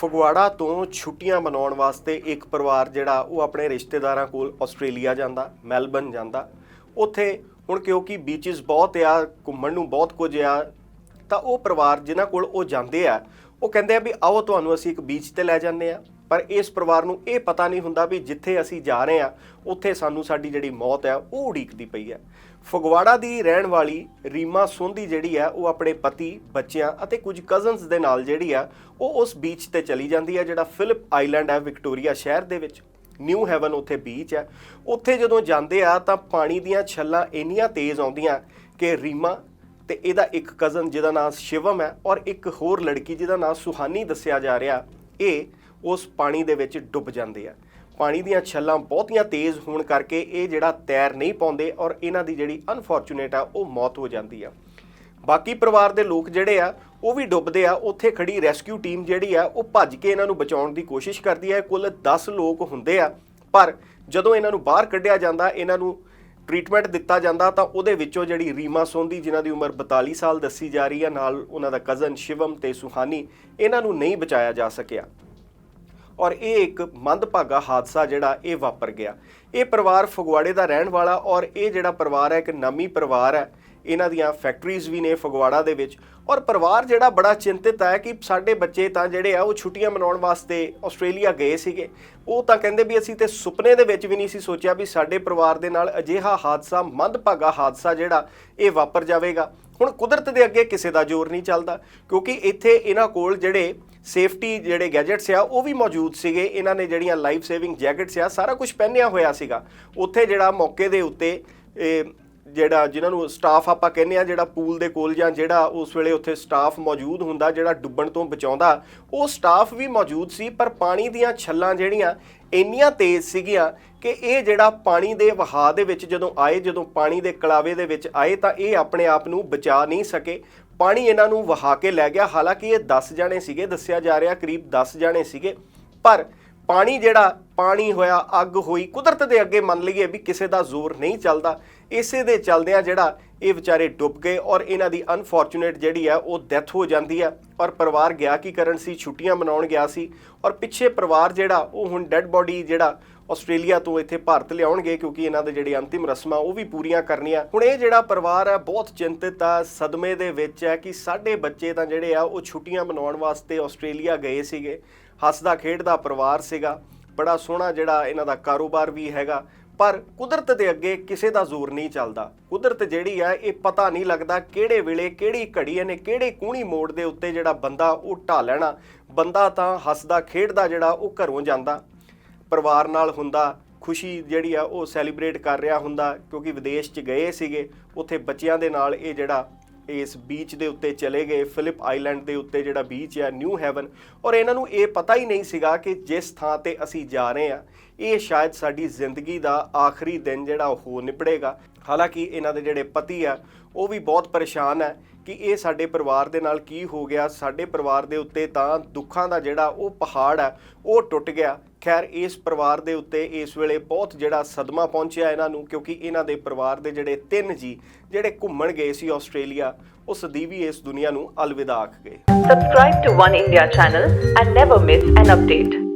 ਫਗਵਾੜਾ ਤੋਂ ਛੁੱਟੀਆਂ ਮਨਾਉਣ ਵਾਸਤੇ ਇੱਕ ਪਰਿਵਾਰ ਜਿਹੜਾ, ਉਹ ਆਪਣੇ ਰਿਸ਼ਤੇਦਾਰਾਂ ਕੋਲ ਆਸਟ੍ਰੇਲੀਆ ਜਾਂਦਾ ਮੈਲਬਨ ਜਾਂਦਾ। ਉੱਥੇ ਹੁਣ ਕਿਉਂਕਿ ਬੀਚਸ ਬਹੁਤ ਆ, ਘੁੰਮਣ ਨੂੰ ਬਹੁਤ ਕੁਝ ਆ, ਤਾਂ ਉਹ ਪਰਿਵਾਰ ਜਿਨ੍ਹਾਂ ਕੋਲ ਉਹ ਜਾਂਦੇ ਆ, ਉਹ ਕਹਿੰਦੇ ਆ ਵੀ ਆਓ, ਤੁਹਾਨੂੰ ਅਸੀਂ ਇੱਕ ਬੀਚ ਤੇ ਲੈ ਜਾਂਦੇ ਆ। ਪਰ ਇਸ ਪਰਿਵਾਰ ਨੂੰ ਇਹ ਪਤਾ ਨਹੀਂ ਹੁੰਦਾ ਵੀ ਜਿੱਥੇ ਅਸੀਂ ਜਾ ਰਹੇ ਆ ਉੱਥੇ ਸਾਨੂੰ ਸਾਡੀ ਜਿਹੜੀ ਮੌਤ ਹੈ, ਉਹ ਉਡੀਕਦੀ ਪਈ ਹੈ। ਫਗਵਾੜਾ ਦੀ ਰਹਿਣ ਵਾਲੀ ਰੀਮਾ ਸੋਂਦੀ ਜਿਹੜੀ ਹੈ, ਉਹ ਆਪਣੇ ਪਤੀ, ਬੱਚਿਆਂ ਅਤੇ ਕੁਝ ਕਜ਼ਨਸ ਦੇ ਨਾਲ ਜਿਹੜੀ ਆ ਉਹ ਉਸ ਬੀਚ ਤੇ ਚਲੀ ਜਾਂਦੀ ਹੈ, ਜਿਹੜਾ ਫਿਲਿਪ ਆਈਲੈਂਡ ਹੈ ਵਿਕਟੋਰੀਆ ਸ਼ਹਿਰ ਦੇ ਵਿੱਚ। ਨਿਊ ਹੈਵਨ ਉੱਥੇ ਬੀਚ ਹੈ। ਉੱਥੇ ਜਦੋਂ ਜਾਂਦੇ ਆ, ਤਾਂ ਪਾਣੀ ਦੀਆਂ ਛੱਲਾਂ ਇੰਨੀਆਂ ਤੇਜ਼ ਆਉਂਦੀਆਂ ਕਿ ਰੀਮਾ ਤੇ ਇਹਦਾ ਇੱਕ ਕਜ਼ਨ ਜਿਹਦਾ ਨਾਮ ਸ਼ਿਵਮ ਹੈ ਔਰ ਇੱਕ ਹੋਰ ਲੜਕੀ ਜਿਹਦਾ ਨਾਮ ਸੁਹਾਨੀ ਦੱਸਿਆ ਜਾ ਰਿਹਾ, ਇਹ ਉਸ ਪਾਣੀ ਦੇ ਵਿੱਚ ਡੁੱਬ ਜਾਂਦੇ ਆ। ਪਾਣੀ ਦੀਆਂ ਛੱਲਾਂ ਬਹੁਤੀਆਂ ਤੇਜ਼ ਹੋਣ ਕਰਕੇ ਇਹ ਜਿਹੜਾ ਤੈਰ ਨਹੀਂ ਪਾਉਂਦੇ ਔਰ ਇਹਨਾਂ ਦੀ ਜਿਹੜੀ ਅਨਫੋਰਚੂਨੇਟ ਆ, ਉਹ ਮੌਤ ਹੋ ਜਾਂਦੀ ਆ। ਬਾਕੀ ਪਰਿਵਾਰ ਦੇ ਲੋਕ ਜਿਹੜੇ ਆ, ਉਹ ਵੀ ਡੁੱਬਦੇ ਆ। ਉੱਥੇ ਖੜੀ ਰੈਸਕਿਊ ਟੀਮ ਜਿਹੜੀ ਆ, ਉਹ ਭੱਜ ਕੇ ਇਹਨਾਂ ਨੂੰ ਬਚਾਉਣ ਦੀ ਕੋਸ਼ਿਸ਼ ਕਰਦੀ ਹੈ ਕੁੱਲ 10 ਲੋਕ ਹੁੰਦੇ ਆ। ਪਰ ਜਦੋਂ ਇਹਨਾਂ ਨੂੰ ਬਾਹਰ ਕੱਢਿਆ ਜਾਂਦਾ, ਇਹਨਾਂ ਨੂੰ ਟ੍ਰੀਟਮੈਂਟ ਦਿੱਤਾ ਜਾਂਦਾ, ਤਾਂ ਉਹਦੇ ਵਿੱਚੋਂ ਜਿਹੜੀ ਰੀਮਾ ਸੋਂਦੀ, ਜਿਨ੍ਹਾਂ ਦੀ ਉਮਰ 42 ਸਾਲ ਦੱਸੀ ਜਾ ਰਹੀ ਹੈ ਨਾਲ ਉਹਨਾਂ ਦਾ ਕਜ਼ਨ ਸ਼ਿਵਮ ਤੇ ਸੁਹਾਨੀ, ਇਹਨਾਂ ਨੂੰ ਨਹੀਂ ਬਚਾਇਆ ਜਾ ਸਕਿਆ। ਔਰ ਇਹ ਇੱਕ ਮੰਦਭਾਗਾ ਹਾਦਸਾ ਜਿਹੜਾ ਇਹ ਵਾਪਰ ਗਿਆ। ਇਹ ਪਰਿਵਾਰ ਫਗਵਾੜੇ ਦਾ ਰਹਿਣ ਵਾਲਾ ਔਰ ਇਹ ਜਿਹੜਾ ਪਰਿਵਾਰ ਹੈ, ਇੱਕ ਨਾਮੀ ਪਰਿਵਾਰ ਹੈ, ਇਹਨਾਂ ਦੀਆਂ ਫੈਕਟਰੀਜ਼ ਵੀ ਨੇ ਫਗਵਾੜਾ ਦੇ ਵਿੱਚ। ਔਰ ਪਰਿਵਾਰ ਜਿਹੜਾ ਬੜਾ ਚਿੰਤਿਤ ਹੈ ਕਿ ਸਾਡੇ ਬੱਚੇ ਤਾਂ ਜਿਹੜੇ ਆ ਉਹ ਛੁੱਟੀਆਂ ਮਨਾਉਣ ਵਾਸਤੇ ਆਸਟ੍ਰੇਲੀਆ ਗਏ ਸੀਗੇ। ਉਹ ਤਾਂ ਕਹਿੰਦੇ ਵੀ ਅਸੀਂ ਤੇ ਸੁਪਨੇ ਦੇ ਵਿੱਚ ਵੀ ਨਹੀਂ ਸੀ ਸੋਚਿਆ ਵੀ ਸਾਡੇ ਪਰਿਵਾਰ ਦੇ ਨਾਲ ਅਜਿਹਾ ਹਾਦਸਾ, ਮੰਦਭਾਗਾ ਹਾਦਸਾ ਜਿਹੜਾ ਇਹ ਵਾਪਰ ਜਾਵੇਗਾ। ਹੁਣ ਕੁਦਰਤ ਦੇ ਅੱਗੇ ਕਿਸੇ ਦਾ ਜ਼ੋਰ ਨਹੀਂ ਚੱਲਦਾ, ਕਿਉਂਕਿ ਇੱਥੇ ਇਹਨਾਂ ਕੋਲ ਜਿਹੜੇ ਸੇਫਟੀ ਜਿਹੜੇ ਗੈਜਟਸ ਆ, ਉਹ ਵੀ ਮੌਜੂਦ ਸੀਗੇ। ਇਹਨਾਂ ਨੇ ਜਿਹੜੀਆਂ ਲਾਈਫ ਸੇਵਿੰਗ ਜੈਕਟਸ ਆ, ਸਾਰਾ ਕੁਝ ਪਹਿਨਿਆ ਹੋਇਆ ਸੀਗਾ। ਉੱਥੇ ਜਿਹੜਾ ਮੌਕੇ ਦੇ ਉੱਤੇ, ਇਹ ਜਿਹੜਾ ਜਿਨ੍ਹਾਂ ਨੂੰ ਸਟਾਫ ਆਪਾਂ ਕਹਿੰਦੇ ਆ, ਜਿਹੜਾ ਪੂਲ ਦੇ ਕੋਲ ਜਾਂ ਜਿਹੜਾ ਉਸ ਵੇਲੇ ਉੱਥੇ ਸਟਾਫ ਮੌਜੂਦ ਹੁੰਦਾ, ਜਿਹੜਾ ਡੁੱਬਣ ਤੋਂ ਬਚਾਉਂਦਾ, ਉਹ ਸਟਾਫ ਵੀ ਮੌਜੂਦ ਸੀ, ਪਰ ਪਾਣੀ ਦੀਆਂ ਛੱਲਾਂ ਜਿਹੜੀਆਂ ਇੰਨੀਆਂ ਤੇਜ਼ ਸੀਗੀਆਂ ਕਿ ਇਹ ਜਿਹੜਾ ਪਾਣੀ ਦੇ ਵਹਾਅ ਦੇ ਵਿੱਚ ਜਦੋਂ ਆਏ, ਜਦੋਂ ਪਾਣੀ ਦੇ ਕਲਾਵੇ ਦੇ ਵਿੱਚ ਆਏ, ਤਾਂ ਇਹ ਆਪਣੇ ਆਪ ਨੂੰ ਬਚਾ ਨਹੀਂ ਸਕੇ। ਪਾਣੀ ਇਹਨਾਂ ਨੂੰ ਵਹਾ ਕੇ ਲੈ ਗਿਆ। ਹਾਲਾਂਕਿ ਇਹ 10 ਜਾਣੇ ਸੀਗੇ, ਦੱਸਿਆ ਜਾ ਰਿਹਾ ਕਰੀਬ 10 ਜਾਣੇ ਸੀਗੇ। ਪਰ ਪਾਣੀ ਜਿਹੜਾ, ਪਾਣੀ ਹੋਇਆ, ਅੱਗ ਹੋਈ, ਕੁਦਰਤ ਦੇ ਅੱਗੇ ਮੰਨ ਲਈਏ ਵੀ ਕਿਸੇ ਦਾ ਜ਼ੋਰ ਨਹੀਂ ਚੱਲਦਾ। ਇਸੇ ਦੇ ਚਲਦਿਆਂ ਜਿਹੜਾ ਇਹ ਵਿਚਾਰੇ ਡੁੱਬ ਗਏ ਔਰ ਇਹਨਾਂ ਦੀ ਅਨਫੋਰਚੂਨੇਟ ਜਿਹੜੀ ਹੈ, ਉਹ ਡੈਥ ਹੋ ਜਾਂਦੀ ਹੈ। ਔਰ ਪਰਿਵਾਰ ਗਿਆ ਕੀ ਕਰਨ ਸੀ? ਛੁੱਟੀਆਂ ਮਨਾਉਣ ਗਿਆ ਸੀ। ਔਰ ਪਿੱਛੇ ਪਰਿਵਾਰ ਜਿਹੜਾ, ਉਹ ਹੁਣ ਡੈੱਡ ਬੋਡੀ ਜਿਹੜਾ ਆਸਟ੍ਰੇਲੀਆ ਤੋਂ ਇੱਥੇ ਭਾਰਤ ਲਿਆਉਣਗੇ ਕਿਉਂਕਿ ਇਹਨਾਂ ਦੇ ਜਿਹੜੇ ਅੰਤਿਮ ਰਸਮਾਂ, ਉਹ ਵੀ ਪੂਰੀਆਂ ਕਰਨੀਆਂ। ਹੁਣ ਇਹ ਜਿਹੜਾ ਪਰਿਵਾਰ ਹੈ, ਬਹੁਤ ਚਿੰਤਿਤ ਆ ਸਦਮੇ ਦੇ ਵਿੱਚ ਹੈ ਕਿ ਸਾਡੇ ਬੱਚੇ ਤਾਂ ਜਿਹੜੇ ਆ, ਉਹ ਛੁੱਟੀਆਂ ਮਨਾਉਣ ਵਾਸਤੇ ਆਸਟ੍ਰੇਲੀਆ ਗਏ ਸੀਗੇ। ਹੱਸਦਾ ਖੇਡਦਾ ਪਰਿਵਾਰ ਸੀਗਾ। ਬੜਾ ਸੋਹਣਾ ਜਿਹੜਾ ਇਹਨਾਂ ਦਾ ਕਾਰੋਬਾਰ ਵੀ ਹੈਗਾ। ਪਰ ਕੁਦਰਤ ਦੇ ਅੱਗੇ ਕਿਸੇ ਦਾ ਜ਼ੋਰ ਨਹੀਂ ਚੱਲਦਾ। ਕੁਦਰਤ ਜਿਹੜੀ ਹੈ ਇਹ ਪਤਾ ਨਹੀਂ ਲੱਗਦਾ ਕਿਹੜੇ ਵੇਲੇ ਕਿਹੜੀ ਘੜੀ ਇਹਨੇ ਕਿਹੜੇ ਕੂਣੀ ਮੋੜ ਦੇ ਉੱਤੇ ਜਿਹੜਾ ਬੰਦਾ ਉਹ ਢਾ ਲੈਣਾ। ਬੰਦਾ ਤਾਂ ਹੱਸਦਾ, ਖੇਡਦਾ ਜਿਹੜਾ ਉਹ ਘਰੋਂ ਜਾਂਦਾ। ਪਰਿਵਾਰ ਨਾਲ ਹੁੰਦਾ, ਖੁਸ਼ੀ ਜਿਹੜੀ ਆ ਉਹ ਸੈਲੀਬ੍ਰੇਟ ਕਰ ਰਿਹਾ ਹੁੰਦਾ ਕਿਉਂਕਿ ਵਿਦੇਸ਼ 'ਚ ਗਏ ਸੀਗੇ। ਉੱਥੇ ਬੱਚਿਆਂ ਦੇ ਨਾਲ ਇਹ ਜਿਹੜਾ ਇਸ ਬੀਚ ਦੇ ਉੱਤੇ ਚਲੇ ਗਏ ਫਿਲਿਪ ਆਈਲੈਂਡ ਦੇ ਉੱਤੇ ਜਿਹੜਾ ਬੀਚ ਹੈ ਨਿਊ ਹੈਵਨ ਔਰ ਇਹਨਾਂ ਨੂੰ ਇਹ ਪਤਾ ਹੀ ਨਹੀਂ ਸੀਗਾ ਕਿ ਜਿਸ ਥਾਂ ਤੇ ਅਸੀਂ ਜਾ ਰਹੇ ਆ ਇਹ ਸ਼ਾਇਦ ਸਾਡੀ ਜ਼ਿੰਦਗੀ ਦਾ ਆਖਰੀ ਦਿਨ ਜਿਹੜਾ ਉਹ ਹੋ ਨਿਬੜੇਗਾ ਹਾਲਾਂਕਿ ਇਹਨਾਂ ਦੇ ਜਿਹੜੇ ਪਤੀ ਆ, ਉਹ ਵੀ ਬਹੁਤ ਪਰੇਸ਼ਾਨ ਹੈ ਕਿ ਇਹ ਸਾਡੇ ਪਰਿਵਾਰ ਦੇ ਨਾਲ ਕੀ ਹੋ ਗਿਆ, ਸਾਡੇ ਪਰਿਵਾਰ ਦੇ ਉੱਤੇ ਤਾਂ ਦੁੱਖਾਂ ਦਾ ਜਿਹੜਾ ਉਹ ਪਹਾੜ ਹੈ ਉਹ ਟੁੱਟ ਗਿਆ। ਖੈਰ, ਇਸ ਪਰਿਵਾਰ ਦੇ ਉੱਤੇ ਇਸ ਵੇਲੇ ਬਹੁਤ ਜਿਹੜਾ ਸਦਮਾ ਪਹੁੰਚਿਆ ਇਹਨਾਂ ਨੂੰ, ਕਿਉਂਕਿ ਇਹਨਾਂ ਦੇ ਪਰਿਵਾਰ ਦੇ ਜਿਹੜੇ ਤਿੰਨ ਜੀ, ਜਿਹੜੇ ਘੁੰਮਣ ਗਏ ਸੀ ਆਸਟ੍ਰੇਲੀਆ ਉਹ ਸਦੀਵੀ ਇਸ ਦੁਨੀਆ ਨੂੰ ਅਲਵਿਦਾ ਆਖ ਗਏ Subscribe to One India channel and never miss an update.